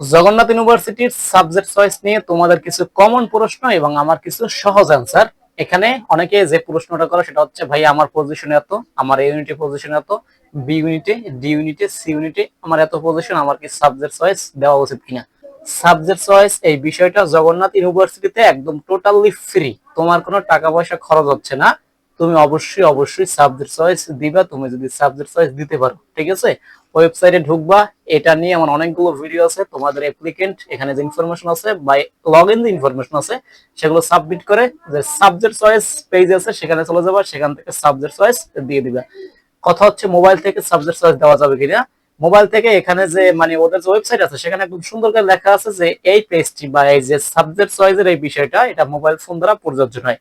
জগন্নাথ ইউনিভার্সিটির subject choice নিয়ে তোমাদের কিছু কমন প্রশ্ন এবং আমার কিছু সহজ অ্যান্সার এখানে অনেকে যে প্রশ্নটা করে সেটা হচ্ছে, ভাই, আমার পজিশন এত, আমার এ ইউনিটে পজিশন এত বি ইউনিটে ডি ইউনিটে সি ইউনিটে আমার এত পজিশন আমার কি সাবজেক্ট চয়েস দেওয়া উচিত কিনা? সাবজেক্ট চয়েস এই বিষয়টা জগন্নাথ ইউনিভার্সিটিতে একদম টোটালি ফ্রি তোমার কোনো টাকা পয়সা খরচ হচ্ছে না। তুমি অবশ্যই অবশ্যই সাবজেক্ট চয়েস দিবা, তুমি যদি সাবজেক্ট চয়েস দিতে পারো, ঠিক আছে? ওয়েবসাইটে ঢুকবা, এটা নিয়ে আমার অনেকগুলো ভিডিও আছে, তোমাদের অ্যাপ্লিকেন্ট এখানে যে ইনফরমেশন আছে বা লগ ইন যে ইনফরমেশন আছে, সেগুলো সাবমিট করে যে সাবজেক্ট চয়েস পেজ আছে, সেখানে চলে যাবা, সেখান থেকে সাবজেক্ট চয়েস দিয়ে দিবা। কথা হচ্ছে মোবাইল থেকে সাবজেক্ট চয়েস দেওয়া যাবে কিনা? মোবাইল থেকে এখানে যে মানে ওদের যে ওয়েবসাইট আছে, সেখানে খুব সুন্দর করে লেখা আছে যে, এই পেজটি বা এই যে সাবজেক্ট চয়েসের এই বিষয়টা, এটা মোবাইল ফোন দ্বারা প্রযোজ্য নয়।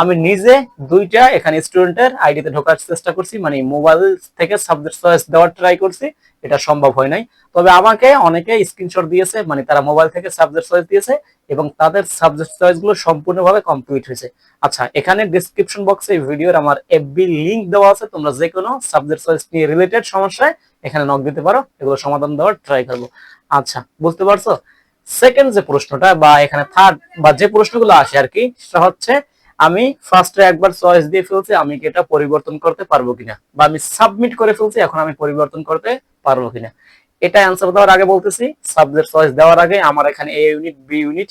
আমি নিজে দুইটা এখানে স্টুডেন্টের আইডিতে ঢোকার চেষ্টা করছি মানে মোবাইল থেকে সাবজেক্ট চয়েস দেওয়ার ট্রাই করছি, এটা সম্ভব হয় নাই। তবে আমাকে অনেকে স্ক্রিনশট দিয়েছে মানে তারা মোবাইল থেকে সাবজেক্ট চয়েস দিয়েছে এবং তাদের সাবজেক্ট চয়েসগুলো সম্পূর্ণভাবে কমপ্লিট হয়েছে। আচ্ছা এখানে ডিসক্রিপশন বক্সে এই ভিডিওর আমার এফবি লিংক দেওয়া আছে, তোমরা যে কোনো সাবজেক্ট চয়েস নিয়ে রিলেটেড সমস্যায় এখানে নক দিতে পারো, এগুলো সমাধান দেওয়ার ট্রাই করব। আচ্ছা বুঝতে পারছ? সেকেন্ড যে প্রশ্নটা বা এখানে থার্ড বা যে প্রশ্নগুলো আসে আর কি, সেটা হচ্ছে আমি ফার্স্টে একবার চয়েস দিয়ে ফেলছি, আমি কি এটা পরিবর্তন করতে পারব কিনা? বা আমি সাবমিট করে ফেলছি, এখন আমি পরিবর্তন করতে পারব কিনা? এটা অ্যান্সার দেওয়ার আগে বলতেছি সাবজেক্ট চয়েস দেওয়ার আগে আমার এখানে A unit B unit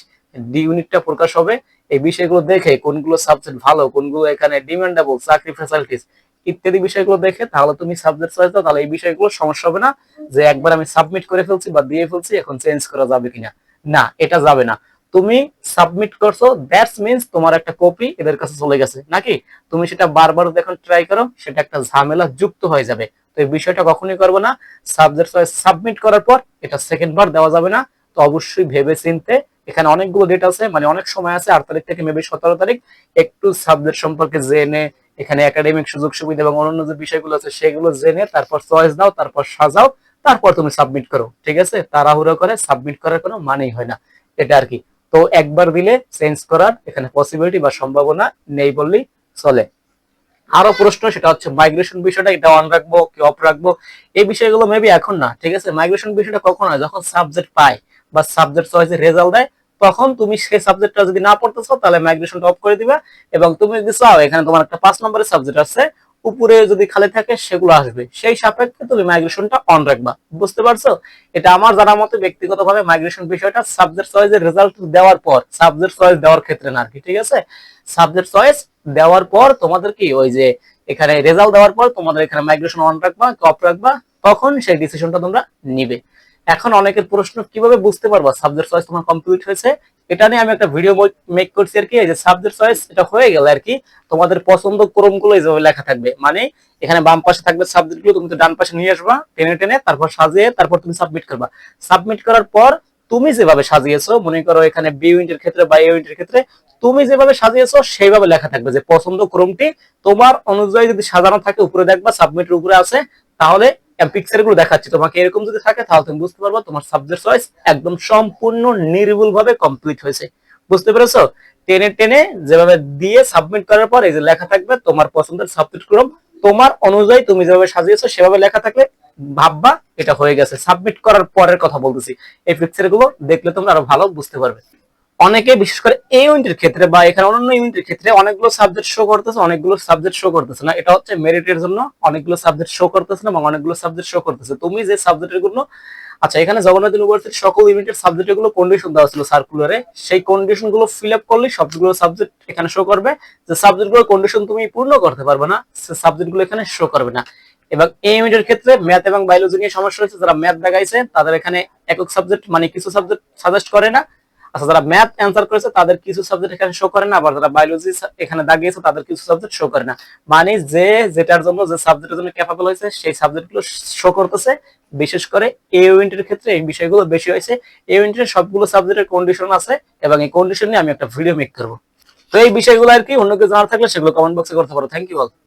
D ইউনিটটা প্রকাশ হবে। এই বিষয়গুলো দেখে কোনগুলো সাবজেক্ট ভালো, কোনগুলো এখানে ডিমান্ডেবল চাকরি ফ্যাসিলিটিস ইত্যাদি বিষয়গুলো দেখে তাহলে তুমি সাবজেক্ট চয়েস দাও, তাহলে এই বিষয়গুলো সমস্যা হবে না যে একবার আমি সাবমিট করে ফেলছি বা দিয়ে ফেলছি, এখন চেঞ্জ করা যাবে কিনা? না, এটা যাবে না। তুমি সাবমিট করছ দ্যাটস মিন্স তোমার একটা কপি এদের কাছে চলে গেছে। নাকি? তুমি সেটা বারবার যখন ট্রাই করো, সেটা একটা ঝামেলা যুক্ত হয়ে যাবে। তো এই বিষয়টা কখনোই করব না। সাবজেক্ট সাবমিট করার পর এটা সেকেন্ড বার দেওয়া যাবে না। তো অবশ্যই ভেবে চিনতে এখানে অনেকগুলো ডেট আছে মানে অনেক সময় আছে, আট তারিখ থেকে মেবি সতেরো তারিখ। একটু সাবজেক্ট সম্পর্কে জেনে, এখানে একাডেমিক সুযোগ সুবিধা এবং অন্যান্য যে বিষয়গুলো আছে, সেগুলো জেনে, তারপর চয়েস দাও, তারপর সাজাও, তারপর তুমি সাবমিট করো। ঠিক আছে? তাড়াহুড়ো করে সাবমিট করার কোনো মানেই হয় না। এটা আর কি। তো একবার দিলে চেঞ্জ করার এখানে পসিবিলিটি বা সম্ভাবনা নেই বললেই চলে। আরও প্রশ্ন, সেটা হচ্ছে মাইগ্রেশন বিষয়টা, এটা অন রাখব কি অফ রাখব, এই বিষয়গুলো মেবি এখন না, ঠিক আছে? মাইগ্রেশন বিষয়টা কখন হয় যখন সাবজেক্ট পায় বা সাবজেক্ট চয়েসে রেজাল্ট দেয়, তখন তুমি সেই সাবজেক্টটা যদি না পড়তেছো, তাহলে মাইগ্রেশনটা অফ করে দিবে এবং তুমি যদি চাও, এখানে তোমার একটা পাঁচ নম্বরের সাবজেক্ট আছে উপরে যদি খালি থাকে সেগুলো আসবে। সেই সাপেক্ষে তুমি মাইগ্রেশনটা অন রাখবা। বুঝতে পারছ? এটা আমার জানা মতে ব্যক্তিগতভাবে মাইগ্রেশন বিষয়টা সাবজেক্ট চয়েসের রেজাল্ট দেওয়ার পর সাবজেক্ট চয়েস দেওয়ার ক্ষেত্রে না আর কি, ঠিক আছে? সাবজেক্ট চয়েস দেওয়ার পর তোমাদের কি ওই যে এখানে রেজাল্ট দেওয়ার পর তোমাদের এখানে মাইগ্রেশন অন রাখবা অফ রাখবা, তখন সেই ডিসিশনটা তোমরা নিবে। এখন অনেকের প্রশ্ন, কীভাবে বুঝতে পারবা সাবজেক্ট চয়েস তোমার কমপ্লিট হয়েছে? এটা নিয়ে আমি একটা ভিডিও মেক করছি আর কি, এই যে সাবজেক্ট চয়েস এটা হয়ে গেল আর কি তোমাদের পছন্দ ক্রমগুলো এইভাবে লেখা থাকবে। মানে এখানে বাম পাশে থাকবে সাবজেক্টগুলো, তুমি তো ডান পাশে নিয়ে আসবা, টেনে টেনে তারপর সাজিয়ে তারপর তুমি সাবমিট করবা। সাবমিট করার পর তুমি যেভাবে সাজিয়েছো, মনে করো এখানে বি ইউনিটের ক্ষেত্রে বা ইউনিটের ক্ষেত্রে, তুমি যেভাবে সাজিয়েছো, সেইভাবে লেখা থাকবে যে পছন্দ ক্রমটি তোমার অনুযায়ী যদি সাজানো থাকে, উপরে দেখবা সাবমিটের উপরে আছে, তাহলে পিকচারগুলো দেখাচ্ছি। তোমাকে এরকম যদি থাকে, তাহলে তুমি বুঝতে পারবা তোমার সাবজেক্ট চয়েস একদম সম্পূর্ণ কমপ্লিট হয়েছে। বুঝতে পেরেছ? টেনে টেনে যেভাবে দিয়ে সাবমিট করার পর এই যে লেখা থাকবে, তোমার পছন্দের সাবজেক্ট ক্রম তোমার অনুযায়ী তুমি যেভাবে সাজিয়েছো, সেভাবে লেখা থাকলে ভাববা এটা হয়ে গেছে। সাবমিট করার পরের কথা বলতেছি। এই পিকচারগুলো দেখলে তোমরা আরও ভালো বুঝতে পারবে। অনেকে, বিশেষ করে এই ইউনিটের ক্ষেত্রে বা এখানে অন্যান্য ইউনিটের ক্ষেত্রে অনেকগুলো সাবজেক্ট শো করতেছে, অনেকগুলো সাবজেক্ট শো করতেছে না। এটা হচ্ছে মেরিটের জন্য অনেকগুলো সাবজেক্ট শো করতেছে না এবং অনেকগুলো সাবজেক্ট শো করতেছে। তুমি যে সাবজেক্টেরগুলো আচ্ছা এখানে জগন্নাথ ইউনিভার্সিটির সকল ইউনিটের সাবজেক্টগুলো কন্ডিশন দেওয়া ছিল সার্কুলারে সেই কন্ডিশনগুলো ফিল আপ করলে সবগুলো সাবজেক্ট এখানে শো করবে। যে সাবজেক্টগুলো কন্ডিশন তুমি পূর্ণ করতে পারবে না, সে সাবজেক্টগুলো এখানে শো করবে না। এবং এই ইউনিটের ক্ষেত্রে ম্যাথ এবং বায়োলজি নিয়ে সমস্যা হয়েছে যারা ম্যাথ দেখাইছে, তাদের এখানে একক সাবজেক্ট মানে কিছু সাবজেক্ট সাজেস্ট করে না। আচ্ছা যারা ম্যাথ অ্যান্সার করেছে, তাদের কিছু সাবজেক্ট এখানে শো করে না, আবার যারা বায়োলজি এখানে দাগিয়েছে তাদের কিছু সাবজেক্ট শো করে না। মানে যে, যেটার জন্য, যে সাবজেক্টের জন্য ক্যাপাবল হয়েছে, সেই সাবজেক্টগুলো শো করতেছে। বিশেষ করে এই ইউনিটের ক্ষেত্রে এই বিষয়গুলো বেশি হয়েছে। এই ইউনিটের সবগুলো সাবজেক্টের কন্ডিশন আছে, এবং এই কন্ডিশন নিয়ে আমি একটা ভিডিও মেক করব। তো এই বিষয়গুলো আর কি অন্য কেউ জানার থাকলে সেগুলো কমেন্ট বক্সে করতে পারো। Thank you all